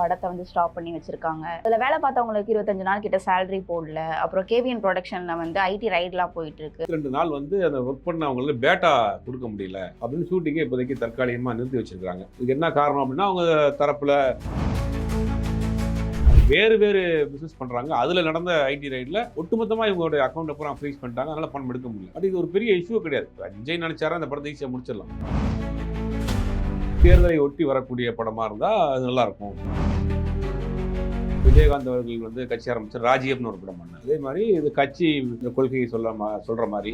படத்தை வந்து ஸ்டாப் பண்ணி வச்சிருக்காங்க. அதில் வேலை பார்த்தவங்களுக்கு இருபத்தஞ்சு நாள் கிட்ட சேலரி போடல. அப்புறம் கேவிஎன் ப்ரொடக்ஷனில் வந்து ஐடி ரைட்லாம் போயிட்டு இருக்கு ரெண்டு நாள் வந்து அந்த ஒர்க் பண்ணவங்களுக்கு பேட்டா கொடுக்க முடியல. அப்படின்னு ஷூட்டிங்கே இப்போதைக்கு தற்காலிகமாக நிறுத்தி வச்சிருக்காங்க இதுக்கு என்ன காரணம் அப்படின்னா அவங்க தரப்புல வேறு வேறு பிசினஸ் பண்ணுறாங்க அதில் நடந்த ஐடி ரைடில் ஒட்டுமொத்தமாக இவங்களுடைய அக்கௌண்ட்டை அப்புறம் ஃப்ரீஸ் பண்ணிட்டாங்க. அதனால் பணம் எடுக்க முடியல. அது இது ஒரு பெரிய இஷ்யூ கிடையாது. விஜய் நினைச்சாரா அந்த படத்தை ஈஸியாக முடிச்சிடலாம். தேர்தலை ஒட்டி வரக்கூடிய படமா இருந்தா அது நல்லா இருக்கும் விஜயகாந்த் அவர்கள் வந்து கட்சி ஆரம்பிச்சு ராஜ்யம்னு ஒரு படம் பண்ணார். அதே மாதிரி இது கட்சி இந்த கொள்கையை சொல்ல சொல்ற மாதிரி.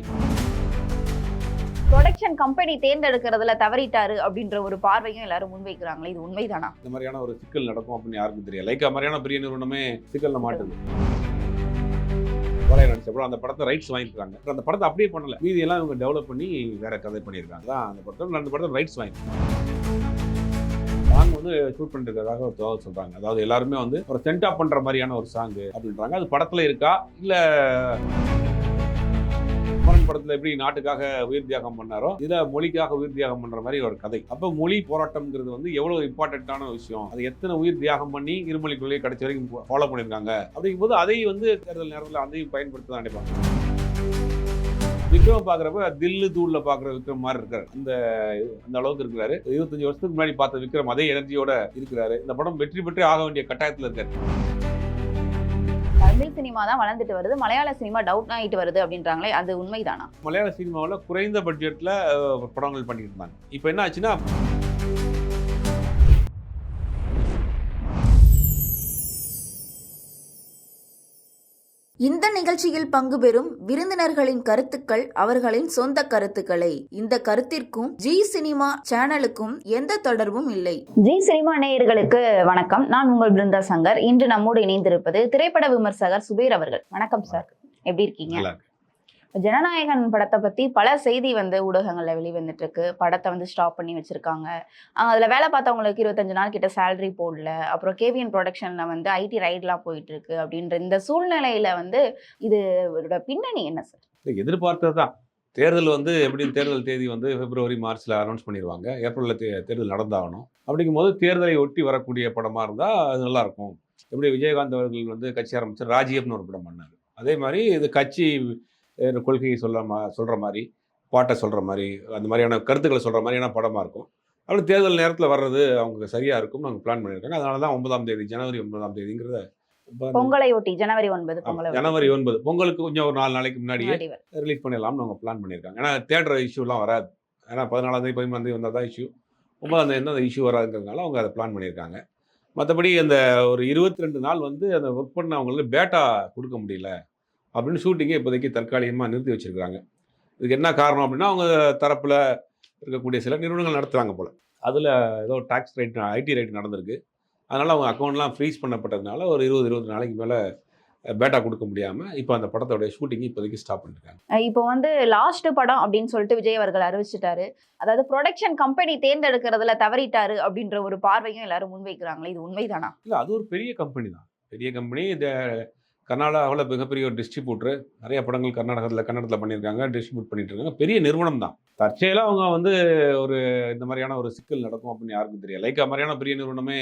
ப்ரொடக்ஷன் கம்பெனி தேர்ந்தெடுக்கிறதுல தவறிட்டாரு அப்படின்ற ஒரு பார்வையும் எல்லாரும் முன்வைக்கிறாங்களே. இது உண்மைதானா? இந்த மாதிரியான ஒரு சிக்கல் நடக்கும் அப்படின்னு யாருக்கும் தெரியாது. லைக்கா மாதிரியான பெரிய நிறுவனமே சிக்கல்ல மாட்டுது. கொலை நடிச்சப்பறம் அந்த படத்தை ரைட்ஸ் வாங்கியிருக்காங்க. அந்த படத்தை அப்படியே பண்ணல. மீதி எல்லாம் இவங்க டெவலப் பண்ணி வேற கதை பண்ணியிருக்காங்க. அந்த படத்தை அந்த படத்தை ரைட்ஸ் வாங்கியிருக்காங்க. வந்து ஷூட் பண்ணிருக்கிறதாக ஒரு தகவல் சொல்றாங்க. அதாவது எல்லாருமே வந்து ஒரு சென்ட் ஆஃப் பண்ற மாதிரியான ஒரு சாங் அப்படின்றாங்க. அது படத்துல இருக்கா? இல்ல குமரன் படத்துல எப்படி நாட்டுக்காக உயிர் தியாகம் பண்ணாரோ இதுல மொழிக்காக உயிர் தியாகம் பண்ற மாதிரி ஒரு கதை. அப்ப மொழி போராட்டம்ங்கிறது வந்து எவ்வளவு இம்பார்ட்டன்டான விஷயம். அது எத்தனை உயிர் தியாகம் பண்ணி இருமொழி கொள்கை கடைசி வரைக்கும் ஃபாலோ பண்ணியிருக்காங்க. அப்படிங்கும்போது அதை வந்து தேர்தல் நேரத்தில் அதையும் பயன்படுத்த தான் நினைப்பாங்க. விக்ரம் பாக்குறப்ப தில்லு தூள்ல பாக்குற விக்ரம் மாதிரி இருக்காரு. அந்த அந்த அளவுக்கு இருக்கிறாரு. இருபத்தஞ்சு வருஷத்துக்கு முன்னாடி பார்த்த விக்ரம் அதே எனர்ஜியோட இருக்கிறாரு. இந்த படம் வெற்றி பெற்றே ஆக வேண்டிய கட்டாயத்துல இருக்காரு. தமிழ் சினிமா தான் வளர்ந்துட்டு வருது. மலையாள சினிமா டவுட் ஆகிட்டு வருது அப்படின்றாங்களே அது உண்மைதானா? மலையாள சினிமாவில் குறைந்த பட்ஜெட்ல அஹ், படங்கள் பண்ணிட்டு இருந்தாங்க. இப்போ என்ன ஆச்சுன்னா இந்த நிகழ்ச்சியில் பங்கு பெறும் விருந்தினர்களின் கருத்துக்கள் அவர்களின் சொந்த கருத்துக்களை. இந்த கருத்திற்கும் ஜி சினிமா சேனலுக்கும் எந்த தொடர்பும் இல்லை. ஜி சினிமா நேயர்களுக்கு வணக்கம். நான் உங்கள் பிருந்தா சங்கர் இன்று நம்மோடு இணைந்திருப்பது திரைப்பட விமர்சகர் சுபீர் அவர்கள். வணக்கம் சார். எப்படி இருக்கீங்க. ஜனநாயகன் படத்தை பத்தி பல செய்தி வந்து ஊடகங்களில் வெளிவந்துட்டு இருக்கு படத்தை வந்து ஸ்டாப் பண்ணி வச்சிருக்காங்க. அதில் அதுல வேலை பார்த்தவங்களுக்கு இருபத்தஞ்சு நாள் கிட்ட சேலரி போடல. அப்புறம் கேவிஎன் ப்ரொடக்ஷன்ல வந்து ஐடி ரைட்லாம் போயிட்டு இருக்கு அப்படின்ற இந்த சூழ்நிலையில வந்து இது இதோட பின்னணி என்ன சார் எதிர்பார்த்தது தான். தேர்தல் வந்து எப்படி தேர்தல் தேதி வந்து பிப்ரவரி மார்ச்ல அனௌன்ஸ் பண்ணிடுவாங்க. ஏப்ரலில் தே தேர்தல் நடந்தாகணும். அப்படிங்கும் போது தேர்தலை ஒட்டி வரக்கூடிய படமா இருந்தா அது நல்லா இருக்கும். எப்படி விஜயகாந்த் அவர்கள் வந்து கட்சி ஆரம்பிச்சு ராஜ்யம்னு ஒரு படம் பண்ணார். அதே மாதிரி இது கட்சி கொள்கையை சொல்ல மா சொல்ற மாதிரி பாட்டை சொல்ற மாதிரி அந்த மாதிரியான கருத்துக்களை சொல்ற மாதிரியான படமா இருக்கும். அப்படி தேர்தல் நேரத்தில் வர்றது அவங்க சரியா இருக்கும் நாங்கள் பிளான் பண்ணியிருக்காங்க. அதனால தான் ஒன்பதாம் தேதி ஜனவரி ஒன்பதாம் தேதிங்கிறத பொங்கலை ஒட்டி ஜனவரி ஒன்பது. ஜனவரி ஒன்பது. பொங்கலுக்கு கொஞ்சம் ஒரு நாலு நாளைக்கு முன்னாடியே. ரிலீஸ் பண்ணிடலாம்னு அவங்க பிளான் பண்ணியிருக்காங்க. ஏன்னா தேடுற இஷ்யூலாம் வராது. ஏன்னா பதினாலாம் தேதி பதிமூணாம் தேதி வந்தால் தான் இஷ்யூ ஒன்பதாம் தேதி அந்த இஷ்யூ வராதுங்கிறதுனால அவங்க அதை பிளான் பண்ணியிருக்காங்க. மற்றபடி அந்த ஒரு இருபத்தி ரெண்டு நாள் வந்து அந்த ஒர்க் பண்ணவங்களுக்கு பேட்டா கொடுக்க முடியல. அப்படின்னு ஷூட்டிங்கை இப்போதைக்கு தற்காலிகமாக நிறுத்தி வச்சிருக்காங்க இதுக்கு என்ன காரணம் அப்படின்னா அவங்க தரப்பில் இருக்கக்கூடிய சில நிறுவனங்கள் நடத்துகிறாங்க போல். அதில் ஏதோ டாக்ஸ் ரைட் ஐடி ரைட் நடந்திருக்கு. அதனால் அவங்க அக்கௌண்ட்லாம் ஃப்ரீஸ் பண்ணப்பட்டதுனால ஒரு இருபது இருபது நாளைக்கு மேலே பேட்டா கொடுக்க முடியாமல் இப்போ அந்த படத்தோட ஷூட்டிங் இப்போதைக்கு ஸ்டாப் பண்ணிருக்காங்க. இப்போ வந்து லாஸ்ட் படம் அப்படின்னு சொல்லிட்டு விஜய் அவர்கள் அறிவிச்சிட்டாரு. அதாவது ப்ரொடக்ஷன் கம்பெனி தேர்ந்தெடுக்கிறதுல தவறிட்டாரு அப்படின்ற ஒரு பார்வையும் எல்லாரும் முன்வைக்கிறாங்களே இது உண்மைதானா? இல்லை அது ஒரு பெரிய கம்பெனி தான். பெரிய கம்பெனி இந்த கர்நாடகாவில் மிகப்பெரிய ஒரு டிஸ்ட்ரிபியூட்டர் நிறைய படங்கள் கர்நாடகத்தில் கன்னடத்தில் பண்ணியிருக்காங்க டிஸ்ட்ரிபியூட் பண்ணிட்டு இருக்காங்க பெரிய நிறுவனம் தான். தற்செயலாக அவங்க வந்து ஒரு இந்த மாதிரியான ஒரு சிக்கல் நடக்கும் அப்படின்னு யாருக்கும் தெரியாது. லைக்கா மாதிரியான பெரிய நிறுவனமே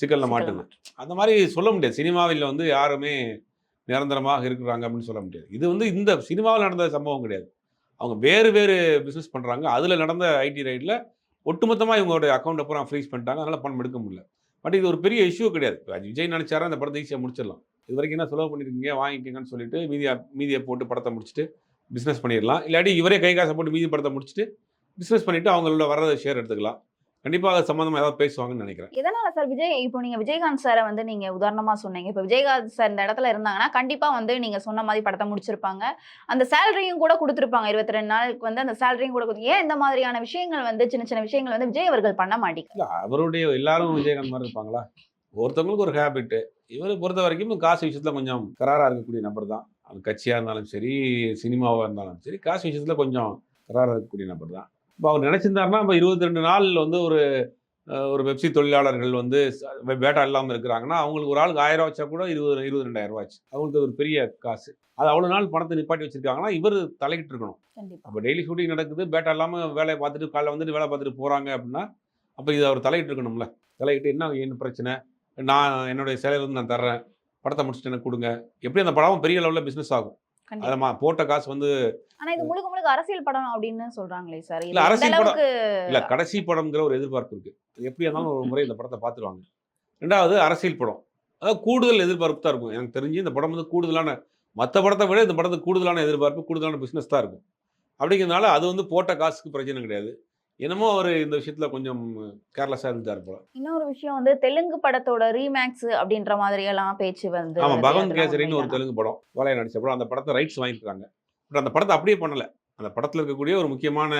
சிக்கலில் மாட்டுது. அந்த மாதிரி சொல்ல முடியாது. சினிமாவில் வந்து யாருமே நிரந்தரமாக இருக்கிறாங்க அப்படின்னு சொல்ல முடியாது. இது வந்து இந்த சினிமாவில் நடந்த சம்பவம் கிடையாது. அவங்க வேறு வேறு பிஸ்னஸ் பண்ணுறாங்க அதில் நடந்த ஐடி ரைடில் ஒட்டுமொத்தமாக இவங்களுடைய அக்கௌண்ட் அப்புறம் ஃப்ரீஸ் பண்ணிட்டாங்க. அதனால் பணம் எடுக்க முடியல. பட் இது ஒரு பெரிய இஷ்யூ கிடையாது. விஜய் நினைச்சாரா அந்த படத்தை ஈஸியாக முடிச்சிடலாம். இது வரைக்கும் என்ன செலவு பண்ணியிருக்கீங்க வாங்கிக்கங்கன்னு சொல்லிட்டு மீதியா மீதியை போட்டு படத்தை முடிச்சுட்டு பிஸ்னஸ் பண்ணிடலாம். இல்லாட்டி இவரே கை காசை போட்டு மீதி படத்தை முடிச்சுட்டு பிஸ்னஸ் பண்ணிட்டு அவங்களோட வர்றதை ஷேர் எடுத்துக்கலாம். கண்டிப்பாக அது சம்மந்தமாக ஏதாவது பேசுவாங்கன்னு நினைக்கிறேன். எதனால சார் விஜய் இப்போ நீங்க விஜயகாந்த் சாரை வந்து நீங்க உதாரணமா சொன்னீங்க. இப்போ விஜயகாந்த் சார் இந்த இடத்துல இருந்தாங்கன்னா கண்டிப்பா வந்து நீங்க சொன்ன மாதிரி படத்தை முடிச்சிருப்பாங்க. அந்த சேலரியும் கூட கொடுத்துருப்பாங்க. இருபத்தி ரெண்டு நாளுக்கு வந்து அந்த சேலரியும் கூட கொடுத்து ஏன் இந்த மாதிரியான விஷயங்கள் வந்து சின்ன சின்ன விஷயங்கள் வந்து விஜய் அவர்கள் பண்ண மாட்டேங்க இல்லை அவருடைய எல்லாரும் விஜயகாந்த் மாதிரி இருப்பாங்களா? ஒருத்தவங்களுக்கு ஒரு ஹேபிட்டு இவரை பொறுத்த வரைக்கும் காசு விஷயத்தில் கொஞ்சம் கராராக இருக்கக்கூடிய நபர் தான் அது கட்சியாக இருந்தாலும் சரி சினிமாவாக இருந்தாலும் சரி காசு விஷயத்தில் கொஞ்சம் கராராக இருக்கக்கூடிய நபர் தான் இப்போ அவர் நினச்சிருந்தாருன்னா இப்போ இருபத்தி ரெண்டு நாள் வந்து ஒரு ஒரு வெப்சி தொழிலாளர்கள் வந்து பேட்டா இல்லாமல் இருக்கிறாங்கன்னா அவங்களுக்கு ஒரு ஆளுக்கு ஆயிரம் வச்சா கூட இருபது இருபது ரெண்டாயிரம் ரூபாச்சு அவங்களுக்கு ஒரு பெரிய காசு. அது அவ்வளோ நாள் பணத்தை நிப்பாட்டி வச்சிருக்காங்கன்னா இவர் தலையிட்டு இருக்கணும். அப்போ டெய்லி ஷூட்டிங் நடக்குது பேட்டா இல்லாமல் வேலையை பார்த்துட்டு காலைல வந்துட்டு வேலை பார்த்துட்டு போகிறாங்க அப்படின்னா அப்போ இது அவர் தலையிட்டு இருக்கணும்ல. தலையிட்டு என்ன என்ன பிரச்சனை? நான் என்னுடைய சேலையில இருந்து நான் தர்றேன். படத்தை முடிச்சுட்டு எனக்கு கொடுங்க. எப்படி அந்த படம் பெரிய லெவலில் பிஸ்னஸ் ஆகும்? கண்டிப்பா. அதில் மா போட்ட காசு வந்து ஆனா இது முழுக்க முழுக்க அரசியல் படம் அப்படின்னு சொல்றாங்களே சார். இல்ல, அரசியல் படம். இல்லை கடைசி படம்ங்கிற ஒரு எதிர்பார்ப்பு இருக்கு. எப்படி இருந்தாலும் ஒரு முறை இந்த படத்தை பார்த்துருவாங்க. ரெண்டாவது அரசியல் படம். அதாவது கூடுதல் எதிர்பார்ப்பு தான் இருக்கும். எனக்கு தெரிஞ்சு இந்த படம் வந்து கூடுதலான மற்ற படத்தை விட இந்த படத்துக்கு கூடுதலான எதிர்பார்ப்பு கூடுதலான பிஸ்னஸ் தான் இருக்கும். அப்படிங்கிறதுனால அது வந்து போட்ட காசுக்கு பிரச்சனை கிடையாது. என்னமோ அவர் இந்த விஷயத்தில் கொஞ்சம் கேர்லெஸ்ஸாக இருந்தார் போல. இன்னொரு விஷயம் வந்து தெலுங்கு படத்தோட ரீமேக்ஸ் அப்படின்ற மாதிரி எல்லாம் பேச்சு வந்து ஆமாம் பகவந்த் கேசரின்னு ஒரு? தெலுங்கு படம் வாழையா நடிச்ச படம். அந்த படத்தை ரைட்ஸ் வாங்கியிருக்காங்க. பட் அந்த படத்தை அப்படியே பண்ணல. அந்த படத்தில் இருக்கக்கூடிய ஒரு முக்கியமான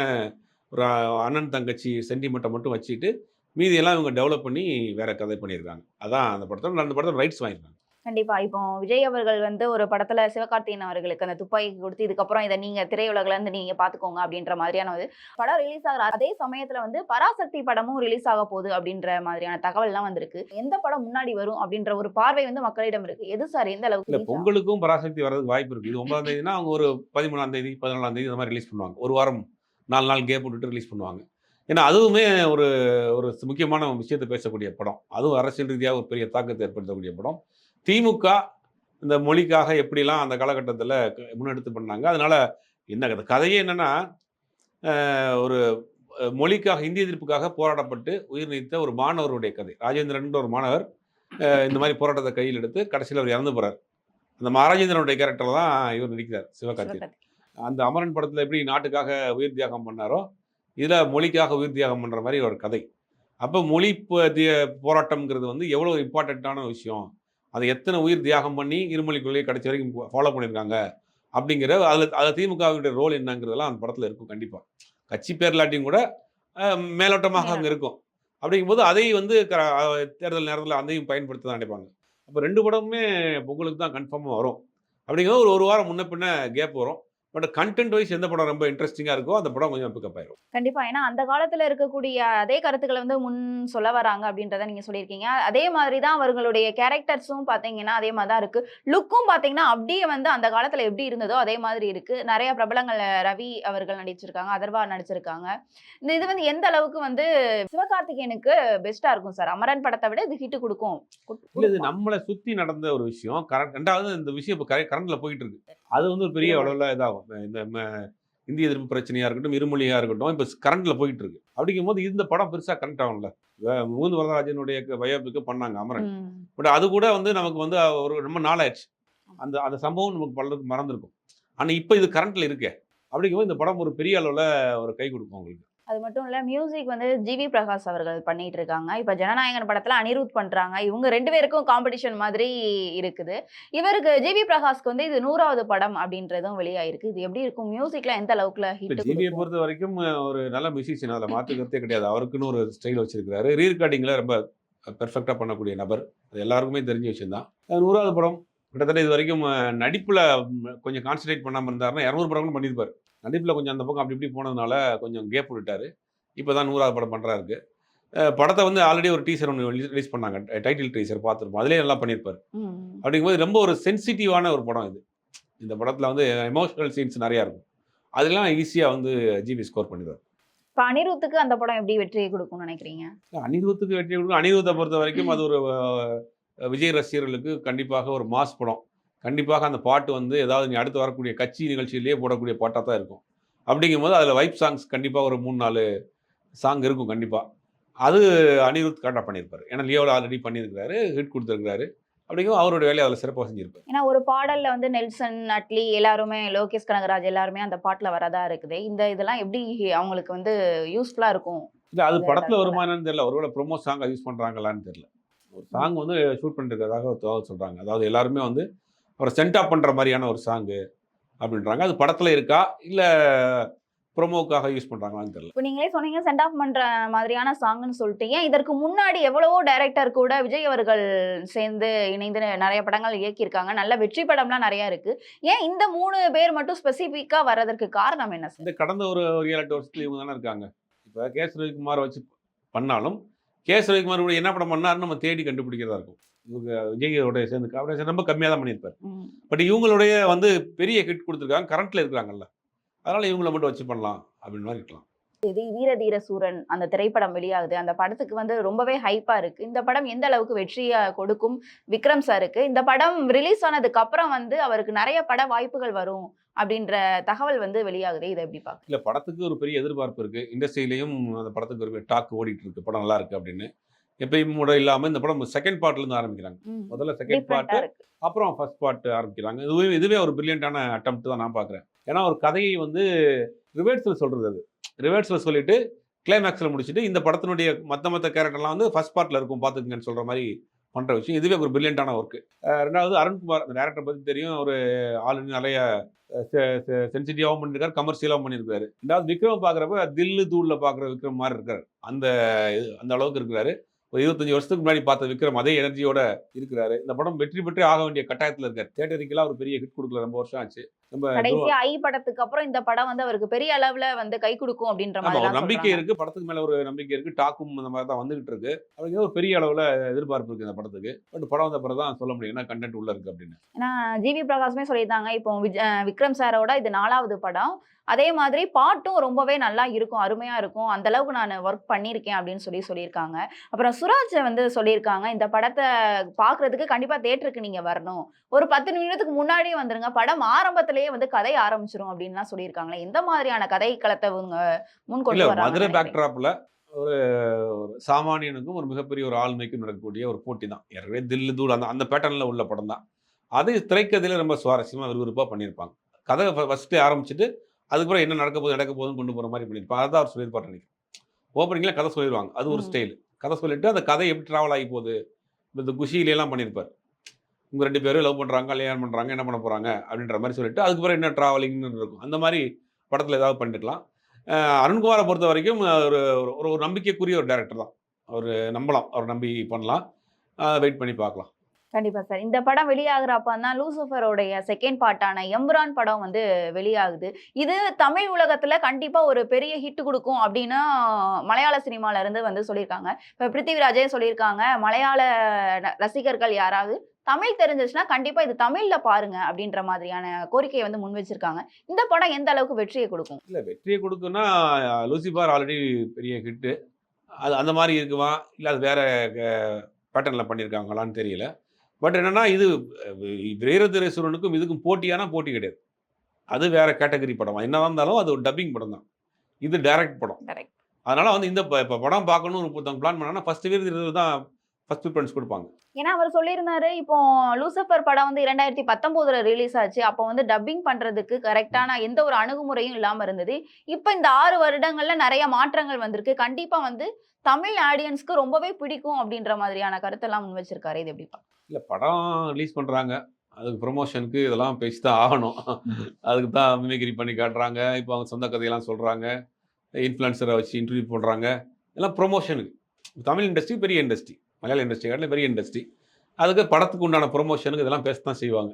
ஒரு அண்ணன் தங்கச்சி சென்டிமெண்ட்டை மட்டும் வச்சுட்டு மீதியெல்லாம் இவங்க டெவலப் பண்ணி வேற கதை பண்ணியிருக்காங்க. அதான் அந்த படத்தில் அந்த படத்தில் ரைட்ஸ் வாங்கியிருக்காங்க. கண்டிப்பா. இப்போ விஜய் அவர்கள் வந்து ஒரு படத்துல சிவகார்த்திகேயன் அவர்களுக்கு அந்த துப்பாக்கி கொடுத்து இதுக்கப்புறம் இதை நீங்க திரையுலகில இருந்து நீங்க பாத்துக்கோங்க அப்படின்ற மாதிரியான ஒரு படம் ரிலீஸ் ஆகிற அதே சமயத்துல வந்து பராசக்தி படமும் ரிலீஸ் ஆக போகுது அப்படின்ற மாதிரியான தகவல் எல்லாம் வந்திருக்கு. எந்த படம் முன்னாடி வரும் அப்படின்ற ஒரு பார்வை வந்து மக்களிடம் இருக்கு. எது சார்? எந்த அளவுக்கு? பொங்கலுக்கும் பராசக்தி வர்றதுக்கு வாய்ப்பு இருக்குது இது ஒன்பதாம் தேதினா அவங்க ஒரு பதிமூணாம் தேதி பதினாலாம் தேதி இந்த மாதிரி ரிலீஸ் பண்ணுவாங்க. ஒரு வாரம் நாலு நாள் கேப் விட்டுட்டு ரிலீஸ் பண்ணுவாங்க. ஏன்னா அதுவுமே ஒரு ஒரு முக்கியமான விஷயத்தை பேசக்கூடிய படம். அதுவும் அரசியல் ரீதியாக ஒரு பெரிய தாக்கத்தை ஏற்படுத்தக்கூடிய படம். திமுக இந்த மொழிக்காக எப்படிலாம் அந்த காலகட்டத்தில் முன்னெடுத்து பண்ணாங்க. அதனால என்ன கதை கதையே என்னன்னா ஒரு மொழிக்காக இந்திய எதிர்ப்புக்காக போராடப்பட்டு உயிர் நீத்த ஒரு மாணவருடைய கதை. ராஜேந்திரன் ஒரு மாணவர் இந்த மாதிரி போராட்டத்தை கையில் எடுத்து கடைசியில் அவர் இறந்து போறார். அந்த மகாராஜேந்திரனுடைய கேரக்டர் தான் இவர் நடிக்கிறார் சிவகார்த்திகேயன். அந்த அமரன் படத்தில் எப்படி நாட்டுக்காக உயிர் தியாகம் பண்ணாரோ இதில் மொழிக்காக உயிர் தியாகம் பண்ணுற மாதிரி ஒரு கதை. அப்போ மொழி போராட்டம்ங்கிறது வந்து எவ்வளோ இம்பார்ட்டண்ட்டான விஷயம்? அதை எத்தனை உயிர் தியாகம் பண்ணி இருமொழி கொள்கையை கடைசி வரைக்கும் ஃபாலோ பண்ணியிருக்காங்க அப்படிங்கிற அதில் அதில் திமுகவுடைய ரோல் என்னங்கிறதெல்லாம் அந்த படத்தில் இருக்கும் கண்டிப்பாக கட்சி பேர் இல்லாட்டியும் கூட மேலோட்டமாக அங்கே இருக்கும். அப்படிங்கும்போது அதை வந்து க- தேர்தல் நேரத்தில் அதையும் பயன்படுத்த தான் நினைப்பாங்க. அப்போ ரெண்டு படமுமே பொங்கலுக்கு தான் கன்ஃபார்மாக வரும். அப்படிங்கிறது ஒரு ஒரு வாரம் முன்ன பின்ன கேப் வரும். பட் கண்டென்ட் வைஸ் எந்த படம் ரொம்ப இன்ட்ரெஸ்டிங்காக இருக்கோ அந்த படம் கொஞ்சம் பிக்கப் ஆயிரும். கண்டிப்பா. ஏன்னா அந்த காலத்துல இருக்கக்கூடிய அதே கருத்துக்களை வந்து முன் சொல்ல வராங்க அப்படின்றத நீங்க சொல்லியிருக்கீங்க. அதே மாதிரி தான் அவர்களுடைய கேரக்டர்ஸும் பாத்தீங்கன்னா அதே மாதிரி தான் இருக்கு. லுக்கும் பாத்தீங்கன்னா அப்படியே வந்து அந்த காலத்துல எப்படி இருந்ததோ அதே மாதிரி இருக்கு. நிறைய பிரபலங்கள் ரவி அவர்கள் நடிச்சிருக்காங்க அதர்வா நடிச்சிருக்காங்க. இந்த இது வந்து எந்த அளவுக்கு வந்து சிவகார்த்திகேயனுக்கு பெஸ்டா இருக்கும் சார்? அமரன் படத்தை விட இது ஹிட் கொடுக்கும். குட்- இல்லை இது. நம்மளை சுற்றி நடந்த ஒரு விஷயம். கரண்ட் ரெண்டாவது இந்த விஷயம் இப்போ கரை கரண்டில் போயிட்டு இருக்கு. அது வந்து ஒரு பெரிய அளவில் இதாகும். இந்த இந்திய எதிர்ப்பு பிரச்சனையாக இருக்கட்டும் இருமொழியாக இருக்கட்டும் இப்போ கரண்டில் போயிட்டு இருக்கு அப்படிங்கும் போது இந்த படம் பெருசாக கனெக்ட் ஆகும்ல. முகுந்த் வரதராஜனுடைய பயோபிக்கு பண்ணாங்க அமரன். பட் அது கூட வந்து நமக்கு வந்து ஒரு ரொம்ப நாளாயிடுச்சு. அந்த அந்த சம்பவம் நமக்கு பலருக்கு மறந்துருக்கும். ஆனால் இப்போ இது கரண்ட்டில் இருக்கே. அப்படிங்கும்போது இந்த படம் ஒரு பெரிய அளவில் ஒரு கை கொடுக்கும் உங்களுக்கு. அது மட்டும் இல்ல மியூசிக் வந்து ஜிவி பிரகாஷ் அவர்கள் பண்ணிட்டு இருக்காங்க இப்ப ஜனநாயகன் படத்துல அனிருத் பண்றாங்க. இவங்க ரெண்டு பேருக்கும் காம்படிஷன் மாதிரி இருக்குது. இவருக்கு ஜிவி பிரகாஷ்க்கு வந்து இது நூறாவது படம் அப்படின்றதும் வெளியாயிருக்கு. இது எப்படி இருக்கும்? மியூசிக்ல எந்த அளவுக்குல ஹிட் ஜிவியை பொறுத்த வரைக்கும் ஒரு நல்ல மியூசிஷியன் அதில் மாற்றுக்கிறதே கிடையாது. அவருக்குன்னு ஒரு ஸ்டைல் வச்சிருக்காரு ரீரெக்கார்டிங்கில் ரொம்ப பெர்ஃபெக்டாக பண்ணக்கூடிய நபர். அது எல்லாருக்குமே தெரிஞ்ச விஷயம் தான் நூறாவது படம் கிட்டத்தட்ட இது வரைக்கும் நடிப்பில் கொஞ்சம் கான்சன்ட்ரேட் பண்ணாமல் இருந்தாருன்னா இரநூறு படம் கூட பண்ணியிருப்பார். நடிப்பில் கொஞ்சம் அந்த பக்கம் அப்படி இப்படி போனதுனால கொஞ்சம் கேப் விட்டுட்டாரு. இப்போ தான் நூறாவது படம் பண்ணுறாருக்கு படத்தை வந்து ஆல்ரெடி ஒரு டீசர் ஒன்று ரிலீஸ் பண்ணாங்க. டைட்டில் டீசர் பார்த்துருப்போம். அதிலே நல்லா பண்ணியிருப்பார். அப்படிங்கும்போது ரொம்ப ஒரு சென்சிட்டிவான ஒரு படம் இது. இந்த படத்தில் வந்து எமோஷனல் சீன்ஸ் நிறையா இருக்கும். அதெல்லாம் ஈஸியாக வந்து ஜிபி ஸ்கோர் பண்ணிடுவார். இப்ப அனிருத்துக்கு அந்த படம் எப்படி வெற்றியை கொடுக்கும்னு நினைக்கிறீங்க? அனிருத்துக்கு வெற்றி கொடுக்கும். அனிருத்தை பொறுத்த வரைக்கும் அது ஒரு விஜய் ரசிகர்களுக்கு கண்டிப்பாக ஒரு மாஸ் படம். கண்டிப்பாக அந்த பாட்டு வந்து ஏதாவது நீ அடுத்து வரக்கூடிய கட்சி நிகழ்ச்சியிலேயே போடக்கூடிய பாட்டாக தான் இருக்கும். அப்படிங்கும்போது அதில் வைப் சாங்ஸ் கண்டிப்பாக ஒரு மூணு நாலு சாங் இருக்கும் கண்டிப்பாக அது அனிருத் கரெக்டாக பண்ணியிருப்பார். ஏன்னா லியோவில் ஆல்ரெடி பண்ணியிருக்கிறாரு ஹிட் கொடுத்துருக்காரு அப்படிங்கும் அவரோட வேலையை அதில் சிறப்பாக செஞ்சிருப்பார். ஏன்னா ஒரு பாடல்ல வந்து நெல்சன் அட்லி எல்லாருமே லோகேஷ் கனகராஜ் எல்லாருமே அந்த பாட்டுல வரதா இருக்குது. இந்த இதெல்லாம் எப்படி அவங்களுக்கு வந்து யூஸ்ஃபுல்லா இருக்கும்? இல்லை அது படத்தில் இடத்துல. வருமா என்னன்னு தெரியல ஒருவேளை ப்ரொமோ சாங் யூஸ் பண்ணுறாங்களான்னு தெரியல. ஒரு சாங் வந்து ஷூட் பண்ணிருக்கிறதாக தகவல் சொல்கிறாங்க அதாவது எல்லாருமே வந்து அவரை சென்ட் ஆஃப் பண்ணுற மாதிரியான ஒரு சாங்கு அப்படின்றாங்க. அது படத்தில் இருக்கா? இல்லை ப்ரொமோக்காக யூஸ் பண்ணுறாங்களான்னு தெரியல. இப்போ நீங்களே சொன்னீங்க சென்ட் ஆஃப் பண்ற மாதிரியான சாங்னு சொல்லிட்டு ஏன் இதற்கு முன்னாடி எவ்வளவோ டைரக்டர் கூட விஜய் அவர்கள் சேர்ந்து இணைந்து நிறைய படங்கள் இயக்கியிருக்காங்க. நல்ல வெற்றி படம்லாம் நிறைய இருக்கு. ஏன் இந்த மூணு பேர் மட்டும் ஸ்பெசிஃபிக்கா வர்றதற்கு காரணம் என்ன சார் இந்த கடந்த ஒரு ஒரு ஏழு எட்டு வருஷத்துல இவங்க தானே இருக்காங்க. இப்போ கேஸ் ரவிக்குமார் வச்சு பண்ணாலும் கேஸ் ரவிக்குமார் கூட என்ன படம் பண்ணாருன்னு நம்ம தேடி கண்டுபிடிக்கிறதா இருக்கும். இவங்க விஜயோட சேர்ந்து காம்பினேஷன் ரொம்ப கம்மியாக தான் பண்ணியிருப்பார். பட் இவங்களுடைய வந்து பெரிய ஹிட் கொடுத்துருக்காங்க. கரண்ட்டில் இருக்கிறாங்கல்ல. அதனால் இவங்கள மட்டும் வச்சு பண்ணலாம் அப்படின்னு மாதிரி இருக்கலாம். இது வீர தீர சூரன் அந்த திரைப்படம் வெளியாகுது. அந்த படத்துக்கு வந்து ரொம்பவே ஹைப்பா இருக்கு. இந்த படம் எந்த அளவுக்கு வெற்றியை கொடுக்கும் விக்ரம் சாருக்கு இந்த படம் ரிலீஸ் ஆனதுக்கு அப்புறம் வந்து அவருக்கு நிறைய பட வாய்ப்புகள் வரும். அப்படின்ற தகவல் வந்து வெளியாகுது இதை எப்படி பார்க்க இல்லை படத்துக்கு ஒரு பெரிய எதிர்பார்ப்பு இருக்கு. இண்டஸ்ட்ரியிலையும் அந்த படத்துக்கு ஒரு டாக் ஓடிட்டு இருக்கு. படம் நல்லா இருக்கு அப்படின்னு. எப்பயும் கூட இல்லாமல் இந்த படம் செகண்ட் பார்ட்ல இருந்து ஆரம்பிக்கிறாங்க. முதல்ல செகண்ட் டிஃப்ரெண்டா பார்ட் இருக்கு. அப்புறம் ஃபர்ஸ்ட் பார்ட் ஆரம்பிக்கிறாங்க. இதுவே இதுவே ஒரு பிரில்லியண்டான அட்டம் தான் நான் பார்க்குறேன். ஏன்னா ஒரு கதையை வந்து ரிவர்ஸில் சொல்கிறது அது. ரிவர்ஸில் சொல்லிட்டு கிளைமேக்ஸில் முடிச்சுட்டு இந்த படத்தினுடைய மற்ற மற்ற கேரக்டர்லாம் வந்து ஃபர்ஸ்ட் பார்ட்டில் இருக்கும் பார்த்துக்குங்கன்னு சொல்கிற மாதிரி பண்ணுற விஷயம். இதுவே ஒரு பிரில்லியண்டான ஒர்க்கு ரெண்டாவது அருண்குமார் அந்த டேரக்டர் பற்றி தெரியும். ஒரு ஆல்ரெடி நிறைய சென்சிட்டிவாகவும் பண்ணியிருக்காரு கமர்ஷியலாகவும் பண்ணியிருக்காரு ரெண்டாவது விக்ரம் பார்க்குறப்ப தில்லு தூளில் பார்க்குற விக்ரம் மாதிரி இருக்கார். அந்த இது- அந்த அளவுக்கு இருக்கிறாரு. ஒரு இருபத்தஞ்சு வருஷத்துக்கு முன்னாடி பார்த்த விக்ரம் அதே எனர்ஜியோட இருக்கிறாரு. இந்த படம் வெற்றி பெற்றே ஆக வேண்டிய கட்டாயத்தில் இருக்கார். தேட்டரிக்கெல்லாம் ஒரு பெரிய ஹிட் கொடுக்கல ரொம்ப வருஷம் ஆச்சு. கடைசியா ஐ படத்துக்கு அப்புறம் இந்த படம் வந்து அவருக்கு பெரிய அளவுல வந்து கை கொடுக்கும் அப்படின்ற மாதிரி நம்பிக்கை இருக்கு. படத்துக்கு மேல ஒரு நம்பிக்கை இருக்கு. டாக்கும் இந்த மாதிரி தான் வந்துகிட்டு இருக்கு. அப்படிங்கிற ஒரு பெரிய அளவுல எதிர்பார்ப்பு இருக்கு இந்த படத்துக்கு. பட் படம் வந்த பிறகு தான் சொல்ல முடியும். என்ன கண்டென்ட் உள்ள இருக்கு அப்படின்னு. ஏன்னா ஜிவி பிரகாஷ்மே சொல்லியிருந்தாங்க. இப்போ விக்ரம் சாரோட இது நாலாவது படம். அதே மாதிரி பாட்டும் ரொம்பவே நல்லா இருக்கும். அருமையா இருக்கும். அந்த அளவுக்கு நான் ஒர்க் பண்ணியிருக்கேன் அப்படின்னு சொல்லி சொல்லியிருக்காங்க. அப்புறம் சுராஜ் வந்து சொல்லியிருக்காங்க இந்த படத்தை பார்க்கிறதுக்கு கண்டிப்பா தேட்டருக்கு நீங்க வரணும். ஒரு பத்து நிமிடத்துக்கு முன்னாடியே வந்துருங்க. படம் ஆரம்பத்திலேயே வந்து கதை ஆரம்பிச்சிரும் அப்படின்லாம் சொல்லியிருக்காங்களே. எந்த மாதிரியான கதை களத்தை முன் கொண்டு மதுரை பேக்ட்ராப்ல ஒரு சாமானியனுக்கும் ஒரு மிகப்பெரிய ஒரு ஆளுமைக்கும் நடக்கக்கூடிய ஒரு போட்டி தான். ஏற்கனவே தில்லு தூள் அந்த அந்த பேட்டர்னில் உள்ள படம் தான். அது திரைக்கதையில ரொம்ப சுவாரஸ்யமாக விறுவிறுப்பாக பண்ணியிருப்பாங்க. கதை ஃபஸ்ட்டு ஆரம்பிச்சுட்டு அதுக்கப்புறம் என்ன நடக்க போகுது நடக்க போகுதுன்னு கொண்டு போகிற மாதிரி பண்ணியிருப்பாங்க. அதான் அவர் சொல்லியிருப்பார் நினைக்கிறேன். ஓப்பனிங்கில் கதை சொல்லிடுவாங்க. அது ஒரு. ஸ்டைல் கதை சொல்லிட்டு அந்த கதை எப்படி ட்ராவல் ஆகி போகுது? இந்த குஷியிலலாம் பண்ணியிருப்பார். உங்கள் ரெண்டு பேரும் லவ் பண்ணுறாங்க கல்யாணம் பண்ணுறாங்க என்ன பண்ண போகிறாங்க அப்படின்ற மாதிரி சொல்லிட்டு அதுக்கப்புறம் என்ன ட்ராவலிங்னு இருக்கும். அந்த மாதிரி படத்தில் ஏதாவது பண்ணிருக்கலாம். அருண்குமாரை பொறுத்த வரைக்கும் ஒரு ஒரு- ஒரு ஒரு நம்பிக்கைக்குரிய ஒரு டேரக்டர் தான். அவர் நம்பலாம். அவர் நம்பி பண்ணலாம். வெயிட் பண்ணி பார்க்கலாம். கண்டிப்பா சார். இந்த படம் வெளியாகிறப்ப தான் லூசிஃபரோடைய செகண்ட் பார்ட்டான எம்ரான் படம் வந்து வெளியாகுது. இது தமிழ் உலகத்துல கண்டிப்பா ஒரு பெரிய ஹிட் கொடுக்கும் அப்படின்னு மலையாள சினிமால இருந்து வந்து சொல்லியிருக்காங்க. இப்ப பிருத்திவிராஜே சொல்லியிருக்காங்க மலையாள ரசிகர்கள் யாராவது தமிழ் தெரிஞ்சிச்சுன்னா கண்டிப்பா இது தமிழ்ல பாருங்க அப்படின்ற மாதிரியான கோரிக்கையை வந்து முன் வச்சிருக்காங்க. இந்த படம் எந்த அளவுக்கு வெற்றியை கொடுக்கும்? இல்ல வெற்றியை கொடுக்குன்னா லூசிபார் ஆல்ரெடி பெரிய ஹிட்டு அது அந்த மாதிரி இருக்குமா? இல்லை அது வேற பேட்டர்னில் பண்ணியிருக்காங்களான்னு தெரியல. பட் என்னன்னா இது வீரதிரேஸ்வரனுக்கும் இதுக்கும் போட்டியானா போட்டி கிடையாது. அது வேற கேட்டகரி படம். என்னதான் இருந்தாலும் அது ஒரு டப்பிங் படம் தான். இது டைரக்ட் படம். அதனால வந்து இந்த இப்போ படம் பார்க்கணும்னு ஒருத்தவங்க பிளான் பண்ணாங்கன்னா ஃபர்ஸ்ட் வீரதிரேஸ்வரர் தான் ஃபர்ஸ்ட் ப்ரிஃபரன்ஸ் கொடுப்பாங்க. ஏன்னா அவர் சொல்லியிருந்தாரு இப்போ லூசஃபர் படம் வந்து இரண்டாயிரத்தி பத்தொன்பதுல ரிலீஸ் ஆச்சு. அப்போ வந்து டப்பிங் பண்றதுக்கு கரெக்டான எந்த ஒரு அணுகுமுறையும் இல்லாம இருந்தது. இப்போ இந்த ஆறு வருடங்கள்ல நிறைய மாற்றங்கள் வந்திருக்கு. கண்டிப்பா வந்து தமிழ் ஆடியன்ஸ்க்கு ரொம்பவே பிடிக்கும் அப்படின்ற மாதிரியான கருத்தெல்லாம் முன் வச்சிருக்காரு இது எப்படி இல்லை படம் ரிலீஸ் பண்ணுறாங்க அதுக்கு ப்ரொமோஷனுக்கு இதெல்லாம் பேசி தான் ஆகணும். அதுக்கு தான் மிமிக்ரி பண்ணி காட்டுறாங்க. இப்போ அவங்க சொந்த கதையெல்லாம் சொல்கிறாங்க இன்ஃப்ளூயன்சரை வச்சு இன்டர்வியூ பண்ணுறாங்க எல்லாம் ப்ரொமோஷனுக்கு தமிழ் இண்டஸ்ட்ரி பெரிய இண்டஸ்ட்ரி மலையாள இண்டஸ்ட்ரி காட்டிலும் பெரிய இண்டஸ்ட்ரி அதுக்கு படத்துக்கு உண்டான ப்ரொமோஷனுக்கு இதெல்லாம் பேச தான் செய்வாங்க.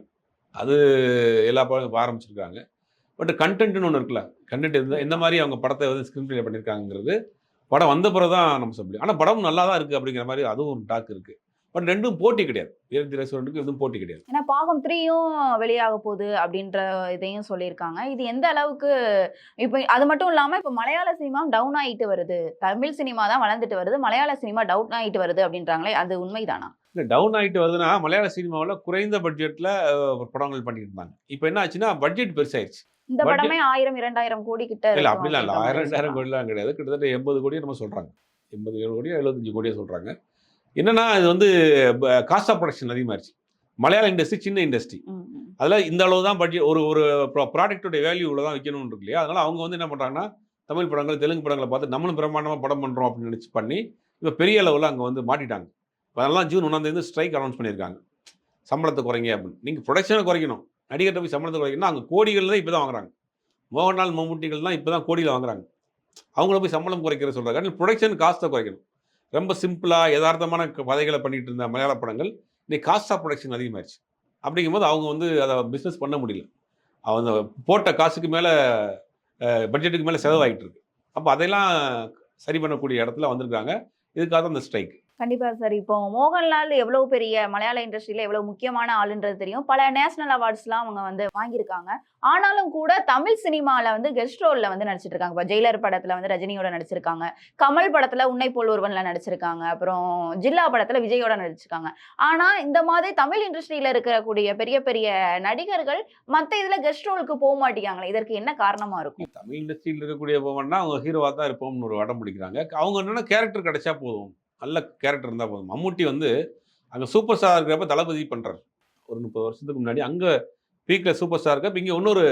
அது எல்லா படம் ஆரம்பிச்சிருக்காங்க. பட் கண்டென்ட்னு ஒன்று இருக்குல்ல. கண்டென்ட் எந்த எந்த மாதிரி அவங்க படத்தை வந்து ஸ்க்ரீன் ப்ளே பண்ணியிருக்காங்கிறது படம் வந்த பிறகு தான் நம்ம சொல்ல முடியும். ஆனால் படம் நல்லா தான் இருக்குது அப்படிங்கிற மாதிரி அதுவும் ஒரு டாக் இருக்குது பட் ரெண்டும் போட்டி கிடையாது. வீரத்தி ரெஸ்டாரண்ட்டுக்கு எதுவும் போட்டி கிடையாது. ஏன்னா பாகம் த்ரீயும் வெளியாக போகுது அப்படின்ற இதையும் சொல்லியிருக்காங்க. இது எந்த அளவுக்கு இப்போ அது மட்டும் இல்லாம இப்போ மலையாள சினிமா டவுன் ஆயிட்டு வருது. தமிழ் சினிமா தான் வளர்ந்துட்டு வருது. மலையாள சினிமா டவுன் ஆயிட்டு வருது அப்படின்றாங்களே அது உண்மைதானா? இல்லை டவுன் ஆகிட்டு வருதுன்னா மலையாள சினிமாவில் குறைந்த பட்ஜெட்டில் படங்கள் பண்ணிட்டு இருந்தாங்க. இப்போ என்ன ஆச்சுன்னா பட்ஜெட் பெருசாயிருச்சு. இந்த படமே ஆயிரம் இரண்டாயிரம் கோடி கிட்ட இல்லை அப்படிலாம் இல்லை. ஆயிரம் ரெண்டாயிரம். கோடிலாம் கிடையாது. கிட்டத்தட்ட எண்பது கோடி நம்ம சொல்கிறாங்க எண்பது ஏழு கோடியோ எழுபத்தஞ்சு கோடியோ சொல்கிறாங்க என்னன்னா இது வந்து காஸ்ட் ஆஃப் ப்ரொடக்ஷன் அதிகமாகிடுச்சு மலையாள இண்டஸ்ட்ரி சின்ன இண்டஸ்ட்ரி. அதில் இந்த அளவு தான் பட்ஜெட் ஒரு ஒரு ப்ராடக்ட்டோட வேல்யூ இவ்வளோ தான் விற்கணும்னு இருக்கு இல்லையா? அதனால் அவங்க வந்து என்ன பண்ணுறாங்கன்னா தமிழ் படங்கள் தெலுங்கு படங்களை பார்த்து நம்மளும் பிரம்மாண்டமாக படம் பண்ணுறோம் அப்படின்னு நினச்சி பண்ணி இப்போ பெரிய அளவில் அங்கே வந்து மாட்டிட்டாங்க. அதெல்லாம் ஜூன் ஒன்றாந்தேதி ஸ்ட்ரைக் அனௌன்ஸ் பண்ணியிருக்காங்க. சம்பளத்தை குறைங்க அப்படின்னு. நீங்கள் ப்ரொடக்ஷனை குறைக்கணும். நடிகர்கிட்ட போய் சம்பளத்தை குறைக்கணும் அங்கே கோடிகள் தான் இப்போ தான் வாங்குறாங்க. மோகன்லால் மம்முட்டிகள் தான் இப்போ தான் கோடியில் வாங்குறாங்க. அவங்கள போய் சம்பளம் குறைக்கிற சொல்கிறாங்க ப்ரொடக்ஷன் காஸ்ட்டை குறைக்கணும். ரொம்ப சிம்பிளாக யதார்த்தமான க- கதைகளை இருந்த மலையாள படங்கள் இன்னைக்கு காஸ்ட் ஆஃப் ப்ரொடக்ஷன் அதிகமாகிடுச்சு அப்படிங்கும்போது அவங்க வந்து அதை பிஸ்னஸ் பண்ண முடியல. அவங்க போட்ட காசுக்கு மேலே பட்ஜெட்டுக்கு மேலே செலவாகிட்டு இருக்கு. அப்போ அதையெல்லாம் சரி பண்ணக்கூடிய இடத்துல வந்திருக்காங்க. இதுக்காக தான் இந்த ஸ்ட்ரைக் கண்டிப்பாக சார். இப்போ மோகன்லால் எவ்வளோ பெரிய மலையாள இண்டஸ்ட்ரியில எவ்வளோ முக்கியமான ஆளுன்றது தெரியும். பல நேஷனல் அவார்ட்ஸ்லாம் அவங்க வந்து வாங்கியிருக்காங்க. ஆனாலும் கூட தமிழ் சினிமாவில் வந்து கெஸ்ட் ரோலில் வந்து நடிச்சிட்டு இருக்காங்க இப்போ ஜெயிலர் படத்தில் வந்து ரஜினியோட நடிச்சிருக்காங்க. கமல் படத்தில் உன்னை போல் ஒருவனில் நடிச்சிருக்காங்க. அப்புறம் ஜில்லா படத்தில் விஜயோட நடிச்சிருக்காங்க. ஆனால் இந்த மாதிரி தமிழ் இண்டஸ்ட்ரியில இருக்கக்கூடிய பெரிய பெரிய நடிகர்கள் மற்ற இதில் கெஸ்ட் ரோலுக்கு போக மாட்டேங்காங்களே இதற்கு என்ன காரணமா இருக்கும்? தமிழ் இண்டஸ்ட்ரியில் இருக்கக்கூடிய போவன்னா அவங்க ஹீரோவாக தான் இருப்போம்னு ஒரு வடம் பிடிக்கிறாங்க. அவங்க என்னென்னா கேரக்டர் கிடைச்சா போதும். நல்ல கேரக்டர் இருந்தால் போதும். மம்முட்டி வந்து அங்கே சூப்பர் ஸ்டார் இருக்கிறப்ப தளபதி பண்ணுறாரு ஒரு முப்பது வருஷத்துக்கு முன்னாடி அங்கே பீக்கில் சூப்பர் ஸ்டார் இருக்க இங்கே இன்னொரு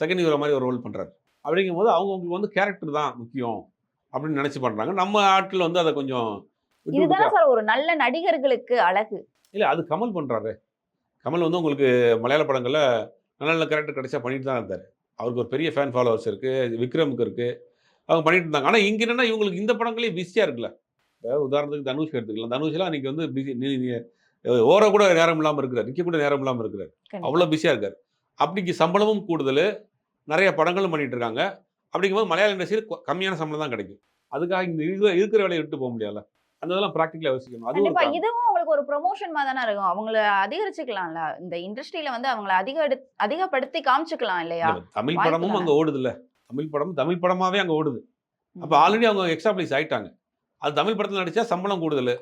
செகண்ட் ஹீரோ மாதிரி ஒரு ரோல் பண்ணுறாரு அப்படிங்கும்போது அவங்களுக்கு வந்து கேரக்டர் தான் முக்கியம் அப்படின்னு நினச்சி பண்ணுறாங்க நம்ம ஆட்கள் வந்து அதை கொஞ்சம் இதுதானே சார் ஒரு நல்ல நடிகர்களுக்கு அழகு. இல்லை அது கமல் பண்ணுறாரு கமல் வந்து உங்களுக்கு மலையாள படங்களில் நல்ல நல்ல கேரக்டர் கிடைச்சா பண்ணிட்டு தான் இருந்தார். அவருக்கு ஒரு பெரிய ஃபேன் ஃபாலோவர்ஸ் இருக்குது விக்ரமுக்கு இருக்குது அவங்க பண்ணிட்டு இருந்தாங்க. ஆனால் இங்கே என்னன்னா இவங்களுக்கு இந்த படங்களே பிஸியாக இருக்குல்ல. உதாரணத்துக்கு தனுஷ் எடுத்துக்கலாம். தனுஷ்லாம் இன்னைக்கு வந்து பிஸி ஓர கூட நேரம் இல்லாமல் இருக்கிறார். நிற்க கூட நேரம் இல்லாமல் இருக்கிறார். அவ்வளோ பிஸியாக இருக்கார். அப்படிக்கு சம்பளமும் கூடுதல். நிறைய படங்களும் பண்ணிட்டு இருக்காங்க. அப்படிங்கும்போது மலையாள இண்டஸ்ட்ரியில் கம்மியான சம்பளம் தான் கிடைக்கும். அதுக்காக இந்த இது இருக்கிற வேலையை விட்டு போக முடியல அந்த இதெல்லாம் ப்ராக்டிக்கலாக யோசிக்கணும். அது. இதுவும் அவங்களுக்கு ஒரு ப்ரொமோஷன் மாதிரி தானே இருக்கும். அவங்கள அதிகரிச்சுக்கலாம்ல. இந்த இண்டஸ்ட்ரியில வந்து அவங்கள அதிக அதிகப்படுத்தி காமிச்சுக்கலாம் இல்லையா? இல்ல, தமிழ் படமும். அங்கே ஓடுது இல்ல தமிழ் படம் தமிழ் படமாவே அங்கே ஓடுது. அப்போ ஆல்ரெடி அவங்க எக்ஸ்டாப்ளிஷ் ஆயிட்டாங்க. அது தமிழ் படத்தில் நடிச்சா சம்பளம் கூடுதல்.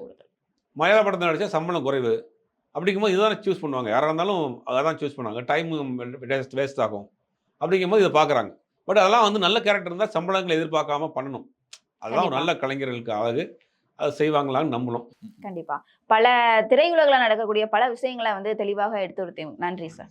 மலையாள படத்தில் நடிச்சா சம்பளம் குறைவு. அப்படிங்கும்போது இதுதான் சூஸ் பண்ணுவாங்க. யாராக இருந்தாலும் அதான் சூஸ் பண்ணுவாங்க. டைம் வேஸ்ட் வேஸ்ட் ஆகும். அப்படிங்கும்போது இதை பார்க்குறாங்க பட் அதெல்லாம் வந்து நல்ல கேரக்டர் இருந்தால் சம்பளங்களை எதிர்பார்க்காம பண்ணணும். அதெல்லாம் ஒரு. நல்ல கலைஞர்களுக்கு அழகு. அதை செய்வாங்களான்னு நம்பணும் கண்டிப்பா. பல திரையுலகில் நடக்கக்கூடிய பல விஷயங்களை வந்து தெளிவாக எடுத்துரைத்தேன் நன்றி சார்.